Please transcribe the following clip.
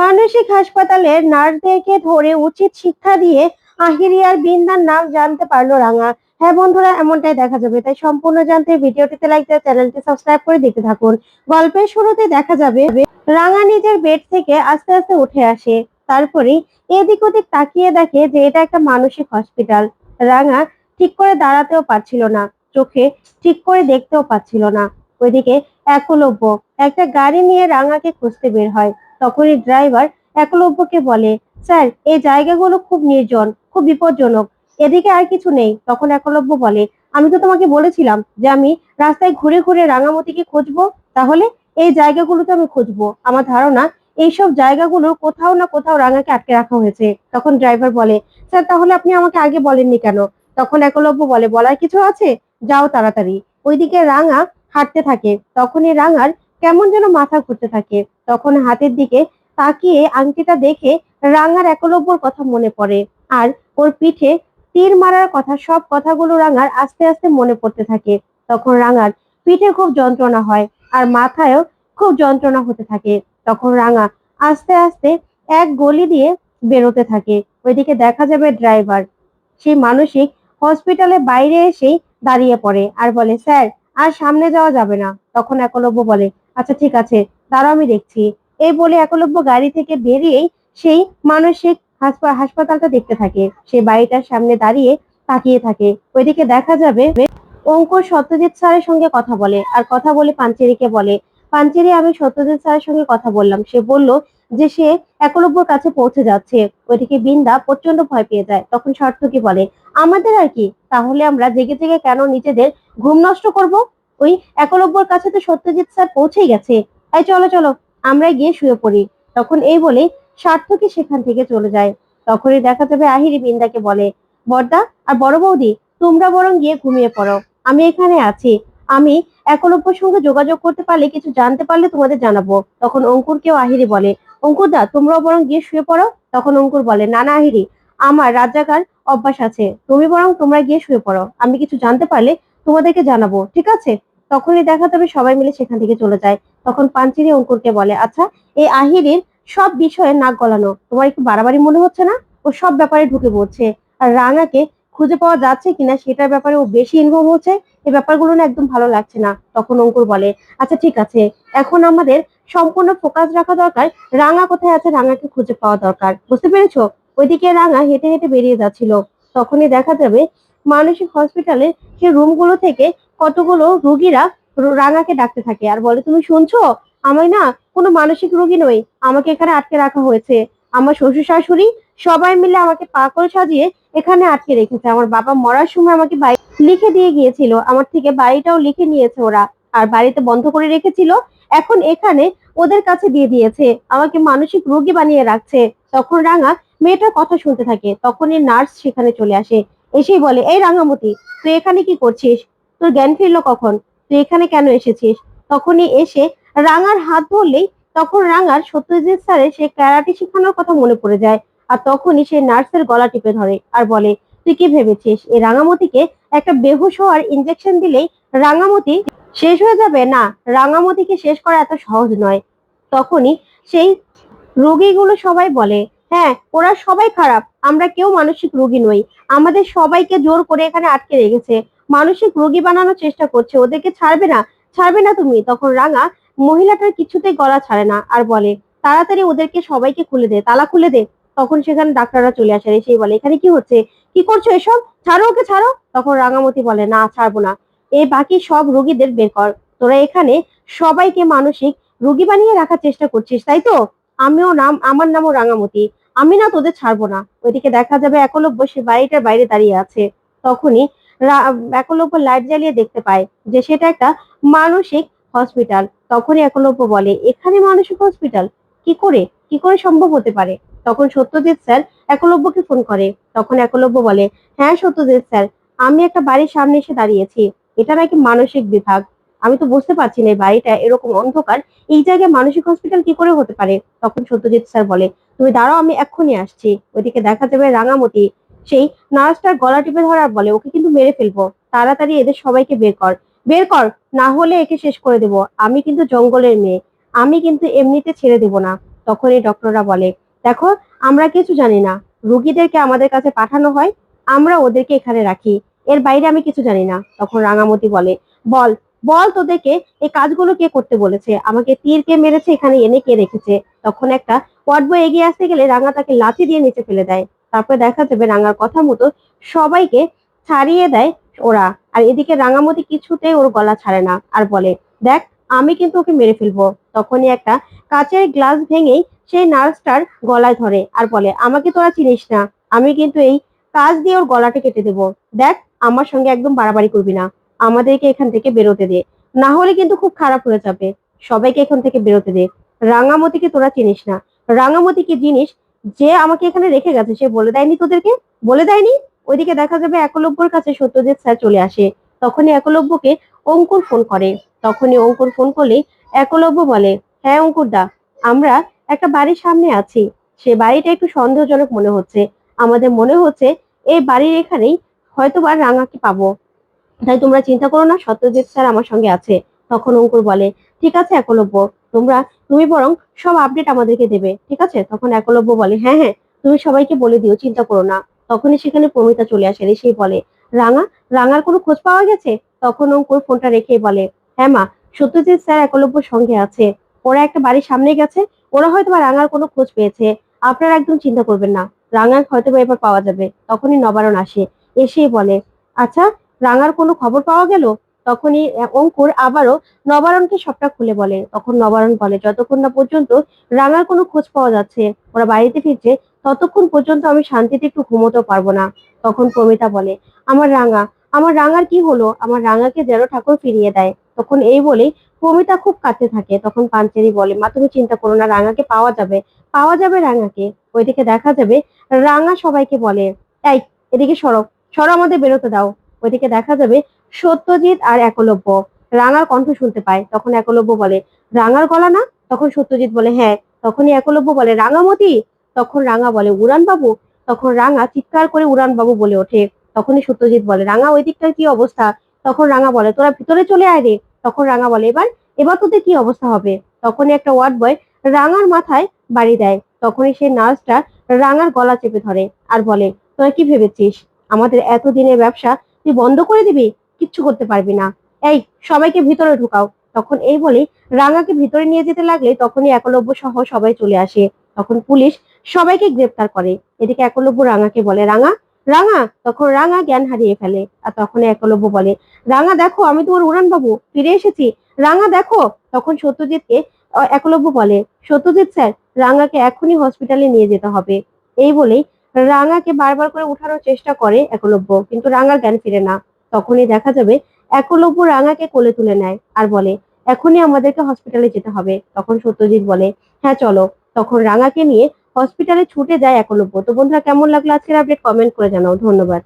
মানসিক হাসপাতালের নার্সদেরকে ধরে উচিত শিক্ষা দিয়ে আহিরি আর বিন্দার নাম জানতে পারল রাঙা। হ্যাঁ বন্ধুরা, এমনটাই দেখা যাবে। তাই সম্পূর্ণ জানতে ভিডিওটিতে লাইক দিয়ে চ্যানেলটি সাবস্ক্রাইব করে দেখতে থাকুন। গল্পের শুরুতে দেখা যাবে, রাঙা নিজের বেড থেকে আস্তে আস্তে উঠে আসে। তারপরে এদিক ওদিক তাকিয়ে দেখে যে এটা একটা মানসিক হসপিটাল রাঙা ঠিক করে দাঁড়াতেও পারছিল না। চোখে ঠিক করে দেখতেও পাচ্ছিল না। ওইদিকে একলব্য একটা গাড়ি নিয়ে রাঙাকে খুঁজতে বের হয়। তখনই ড্রাইভার একলব্যকে বলে, স্যার, এই জায়গাগুলো খুব নির্জন, খুব বিপজ্জনক, এদিকে আর কিছু নেই। তখন একলব্য বলে, আমি তো তোমাকে বলেছিলাম যে আমি রাস্তায় ঘুরে ঘুরে রাঙামতিকে খুঁজবো, তাহলে এই জায়গাগুলোতে আমি খুঁজবো। আমার ধারণা, এইসব জায়গাগুলোর কোথাও না কোথাও রাঙাকে আটকে রাখা হয়েছে। তখন ড্রাইভার বলে, স্যার, তাহলে আপনি আমাকে আগে বলেননি কেন? তখন একলব্য বলে, বলার কিছু আছে? যাও তাড়াতাড়ি। ওইদিকে রাঙা হাঁটতে থাকে। তখনই রাঙার কেমন যেন মাথা ঘুরতে থাকে। তখন হাতের দিকে তাকিয়ে আংটিটা দেখে রাঙার একলব্যর কথা মনে পড়ে। আর ওর পিঠে তীর মারার কথা, সব কথাগুলো রাঙার আস্তে আস্তে মনে পড়তে থাকে। তখন রাঙার পিঠে খুব যন্ত্রণা হয় আর মাথায়ও খুব যন্ত্রণা হতে থাকে। তখন রাঙা আস্তে আস্তে এক গলি দিয়ে বেরোতে থাকে। ওইদিকে দেখা যাবে ড্রাইভার। সেই মানসিক হসপিটালে বাইরে এসেই দাঁড়িয়ে পড়ে আর বলে, স্যার, আর সামনে যাওয়া যাবে না। তখন একলব্য বলে আচ্ছা ঠিক আছে, দাঁড়াও আমি দেখছি। এই বলে একলব্য গাড়ি থেকে বেরিয়েই সেই মানসিক হাসপা- হাসপাতালটা দেখতে থাকে। সে বাড়িটার সামনে দাঁড়িয়ে তাকিয়ে থাকে। ওইদিকে দেখা যাবে অঙ্কুর সত্যজিৎ স্যারের সঙ্গে কথা বলে আর কথা বলে পাঞ্চেরিকে বলে। পাঞ্চেরি, আমি সত্যজিৎ স্যারের সঙ্গে কথা বললাম। সে বলল যে সে একলব্যর কাছে পৌঁছে যাচ্ছে। ওইদিকে বিন্দা প্রচণ্ড ভয় পেয়ে যায়। তখন সার্থকী বলে, আমাদের আর কি? তাহলে আমরা জেগে জেগে কেন নিজেদের ঘুম নষ্ট করব? ওই একলব্যর কাছে তো সত্যজিৎ স্যার পৌঁছেই গেছে। এই চলো চলো আমরা গিয়ে শুয়ে পড়ি। তখন এই বলে সার্থকী সেখান থেকে চলে যায়। তখনই দেখা যাবে আহিরি বিন্দাকে বলে, বর্দা আর বড় বৌদি, তোমরা বরং গিয়ে ঘুমিয়ে পড়ো। আমি এখানে আছি। আমি একলব্যর সঙ্গে যোগাযোগ করতে পারলে কিছু জানতে পারলে তোমাদের জানাব। তখন অঙ্কুরকেও আহিরি বলে, অঙ্কুর দা, তোমরাও বরং গিয়ে শুয়ে পড়ো। তখন অঙ্কুর বলে, না না, আহিরি, আমার রাজাকার অভ্যাস আছে। তুমি বরং তোমরা গিয়ে শুয়ে পড়ো। আমি কিছু জানতে পারলে তোমাদেরকে জানাব, ঠিক আছে? তখনই দেখা যাবে সবাই মিলে সেখান থেকে চলে যায়। তখন পাঞ্চিরি অঙ্কুরকে বলে আচ্ছা এই আহিরির সব বিষয়ে নাক গলানো। তোমার একটু বাড়াবাড়ি মনে হচ্ছে না? ও সব ব্যাপারে ঢুকে পড়ছে। আর রাঙাকে খুঁজে পাওয়া যাচ্ছে কিনা সেটার ব্যাপারে ও বেশি ইনভলভ হচ্ছে। এই ব্যাপারগুলো না একদম ভালো লাগছে না। তখন অঙ্কুর বলে আচ্ছা ঠিক আছে। এখন আমাদের সম্পূর্ণ ফোকাস রাখা দরকার। রাঙা কোথায় আছে রাঙাকে খুঁজে পাওয়া দরকার। বুঝতে পেরেছ? ওইদিকে রাঙা হেঁটে হেঁটে বেরিয়ে যাচ্ছিল। তখনই দেখা যাবে মানসিক হসপিটালে সে রুমগুলো থেকে কতগুলো রুগীরা রাঙাকে ডাকতে থাকে আর বলে, তুমি শুনছো? আমি না কোনো মানসিক রোগী নই। আমাকে এখানে আটকে রাখা হয়েছে। আমার শ্বশুর শাশুড়ি সবাই মিলে আমাকে পাগল সাজিয়ে এখানে আটকে রেখেছে। আমার বাবা মরার সময় আমাকে বাড়ি লিখে দিয়ে গিয়েছিল। আমার থেকে বাড়িটাও লিখে নিয়েছে ওরা। আর বাড়িতে বন্ধ করে রেখেছিল। এখন এখানে ওদের কাছে দিয়ে দিয়েছে। আমাকে মানসিক রোগী বানিয়ে রাখছে। তখন রাঙা মেয়েটার কথা শুনতে থাকে। তখনই নার্স সেখানে চলে আসে। এসেই বলে, এই রাঙামতি, তুই এখানে কি করছিস? তোর জ্ঞান ফিরলো কখন? তুই এখানে কেন এসেছিস? তখনই এসে রাঙার হাত ধরলেই তখন রাঙার সত্যজিৎ স্যারের সে ক্যারাটে শেখানোর কথা মনে পড়ে যায়। আর তখনই সে নার্সের গলা টিপে ধরে আর বলে, তুই কি ভেবেছিস? এই রাঙামতিকে একটা বেহুশ হওয়ার ইঞ্জেকশন দিলেই রাঙামতি শেষ হয়ে যাবে? না, রাঙামতিকে শেষ করা এত সহজ নয়। তখনই সেই রোগীগুলো সবাই বলে হ্যাঁ ওরা সবাই খারাপ। আমরা কেউ মানসিক রোগী নই। আমাদের সবাইকে জোর করে এখানে আটকে রেখেছে। মানসিক রোগী বানানোর চেষ্টা করছে, ওদেরকে ছাড়বে না ছাড়বে না তুমি। তখন রাঙা মহিলাটার কিছুতেই গলা ছাড়ে না আর বলে, তাড়াতাড়ি ওদেরকে সবাইকে খুলে দে, তালা খুলে দে। তখন সেখানে ডাক্তাররা চলে আসে, আর এসেই বলে, এখানে কি হচ্ছে? কি করছ এসব? ছাড়ো ওকে, ছাড়ো। তখন রাঙামতি বলে, না, ছাড়বো না। এই বাকি সব রোগীদের বের কর। তোরা এখানে সবাইকে মানসিক রোগী বানিয়ে রাখার চেষ্টা করছিস, তাই তো? আমিও নাম, আমার নামও রাঙামতি। আমি না তোদের ছাড়বো না। ওইদিকে দেখা যাবে একলব্য সে বাড়িটার বাইরে দাঁড়িয়ে আছে। তখনই একলব্য লাইট জ্বালিয়ে দেখতে পায় যে সেটা একটা মানসিক হসপিটাল তখনই একলব্য বলে, এখানে মানসিক হসপিটাল কি করে? কি করে সম্ভব হতে পারে? তখন সত্যজিৎ স্যার একলব্যকে ফোন করে। তখন একলব্য বলে হ্যাঁ সত্যজিৎ স্যার, আমি একটা বাড়ির সামনে এসে দাঁড়িয়েছি। এটা নাকি মানসিক বিভাগ। আমি তো বুঝতে পারছি না বাড়িটা এরকম অন্ধকার। এই জায়গায় মানসিক হসপিটাল কি করে হতে পারে? তখন সত্যজিৎ স্যার বলে, তুমি দাঁড়াও, আমি এক্ষুনি আসছি। ওইদিকে দেখা যাবে রাঙামতি। সেই নার্সটার গলা টিপে ধরার বলে, ওকে কিন্তু মেরে ফেলব। তাড়াতাড়ি এদের সবাইকে বের কর। বের কর, না হলে একে শেষ করে দেব। আমি কিন্তু জঙ্গলের মেয়ে। আমি কিন্তু এমনিতে ছেড়ে দেব না। তখনই ডক্টররা বলে, দেখো, আমরা কিছু জানি না। রুগীদেরকে আমাদের কাছে পাঠানো হয়, আমরা ওদেরকে এখানে রাখি। এর বাইরে আমি কিছু জানি না। তখন রাঙামতি বলে, বল বল তোদেরকে, এই কাজগুলো কে করতে বলেছে? আমাকে তীর কে মেরেছে? এখানে এনে কে রেখেছে? তখন একটা ওয়ার্ড এগিয়ে আসতে গেলে রাঙা তাকে লাথি দিয়ে নিচে ফেলে দেয়। তারপরে দেখা যাবে রাঙার কথা মতো সবাইকে ছাড়িয়ে দেয় ওরা। আর এদিকে রাঙামতি কিছুতেই ওর গলা ছাড়ে না আর বলে, দেখ, আমি কিন্তু ওকে মেরে ফেলব। তখনই একটা কাচের গ্লাস ভেঙেই সেই নার্সটার গলায় ধরে আর বলে, আমাকে তোরা চিনিস না, আমি কিন্তু এই কাজ দিয়ে ওর গলাটা কেটে দেবো। দেখ, আমার সঙ্গে একদম বাড়াবাড়ি করবি না। আমাদেরকে এখান থেকে বেরোতে দে। না হলে কিন্তু খুব খারাপ হয়ে যাবে। সবাইকে এখান থেকে বেরোতে দে। রাঙামতিকে তোরা চিনিস না। রাঙামতি কি জিনিস যে আমাকে এখানে রেখে গেছে, সে বলে দেয়নি তোদেরকে? বলে দেয়নি? ওইদিকে দেখা যাবে একলব্যর কাছে সত্যজিৎ স্যার চলে আসে। তখনই একলব্যকে অঙ্কুর ফোন করে। তখনই অঙ্কুর ফোন করলে একলব্য বলে হ্যাঁ অঙ্কুর দা আমরা একটা বাড়ির সামনে আছি। সে বাড়িটা একটু সন্দেহজনক মনে হচ্ছে। আমাদের মনে হচ্ছে এই বাড়ির এখানেই হয়তো বা রাঙাকে পাবো। তাই তোমরা চিন্তা করো না, সত্যজিৎ স্যার আমার সঙ্গে আছে। তখন অঙ্কুর বলে, ঠিক আছে একলব্য। তোমরা, তুমি বরং সব আপডেট আমাদেরকে দেবে, ঠিক আছে? তখন একলব্য বলে হ্যাঁ হ্যাঁ তুমি সবাইকে বলে দিও, চিন্তা করো না। তখনই সেখানে প্রমিতা চলে আসে এসেই বলে, রাঙা, রাঙার কোনো খোঁজ পাওয়া গেছে? তখন অঙ্কুর ফোনটা রেখেই বলে হ্যাঁ মা, সত্যজিৎ স্যার একলব্য সঙ্গে আছে। ওরা একটা বাড়ির সামনে গেছে, ওরা হয়তো বা রাঙার কোনো খোঁজ পেয়েছে। আপনারা একদম চিন্তা করবেন না, রাঙার হয়তো বা এবার পাওয়া যাবে। তখনই নবারণ আসে, এসেই বলে আচ্ছা রাঙার কোনো খবর পাওয়া গেল? তখনই অঙ্কুর আবারও নবারণকে সবটা খুলে বলে। তখন নবারণ বলে, যতক্ষণ না পর্যন্ত রাঙার কোনো খোঁজ পাওয়া যাচ্ছে, ওরা বাড়িতে ফিরছে, ততক্ষণ পর্যন্ত আমি শান্তিতে একটু ঘুমোতে পারব না। তখন প্রমিতা বলে, আমার রাঙা, আমার রাঙার কি হলো? আমার রাঙাকে যেন ঠাকুর ফিরিয়ে দেয়। তখন এই বলেই প্রমিতা খুব কাছে থাকে। তখন পাঞ্চেরি বলে, মা, তুমি চিন্তা করো না, রাঙাকে পাওয়া যাবে পাওয়া যাবে রাঙাকে। ওইদিকে দেখা যাবে রাঙা সবাইকে বলে, এই, এদিকে সরো সরো আমাদের বেরোতে দাও। ওইদিকে দেখা যাবে সত্যজিৎ আর একলব্য। রাঙার কণ্ঠ শুনতে পায়, তখন একলব্য বলে, রাঙার গলা না? তখন সত্যজিৎ বলে হ্যাঁ। তখনই একলব্য বলে, রাঙামতি? তখন রাঙা বলে উড়ান বাবু তখন রাঙা চিৎকার করে উড়ান বাবু বলে ওঠে। তখনই সত্যজিৎ বলে, রাঙা, ওই দিকটার কি অবস্থা? তখন রাঙা বলে, তোরা ভিতরে চলে আয় রে। তখন রাঙা বলে, এবার এবার তোদের কি অবস্থা হবে? তখনই একটা ওয়ার্ড বয় রাঙার মাথায় বাড়ি দেয়। তখনই সেই নার্সটা রাঙার গলা চেপে ধরে আর বলে, তোরা কি ভেবেছিস? আমাদের এতদিনের ব্যবসা তুই বন্ধ করে দিবি? কিচ্ছু করতে পারবি না। এই, সবাইকে ভিতরে ঢুকাও। তখন এই বলে রাঙাকে ভিতরে নিয়ে যেতে লাগলে তখনই একলব্য সহ সবাই চলে আসে। তখন পুলিশ সবাইকে গ্রেপ্তার করে। এদিকে একলব্য রাঙাকে বলে, রাঙা রাঙা! তখন রাঙা জ্ঞান হারিয়ে ফেলে। আর তখন একলব্য বলে, রাঙা, দেখো, আমি তোমার উড়ান বাবু ফিরে এসেছি। রাঙা, দেখো! তখন সত্যজিৎকে একলব্য বলে, সত্যজিৎ স্যার, রাঙাকে এখনই হসপিটালে নিয়ে যেতে হবে। এই বলেই রাঙাকে বারবার করে উঠানোর চেষ্টা করে একলব্য। কিন্তু রাঙার জ্ঞান ফিরে না। তখনই দেখা যাবে একলব্য রাঙাকে কোলে তুলে নেয় আর বলে, এখনই আমাদেরকে হসপিটালে যেতে হবে। তখন সত্যজিৎ বলে হ্যাঁ চলো। তখন রাঙাকে নিয়ে হসপিটালে ছুটে যায় একলব্য। তো বন্ধুরা, কেমন লাগল আজকের আপডেট কমেন্ট করে জানাও। ধন্যবাদ।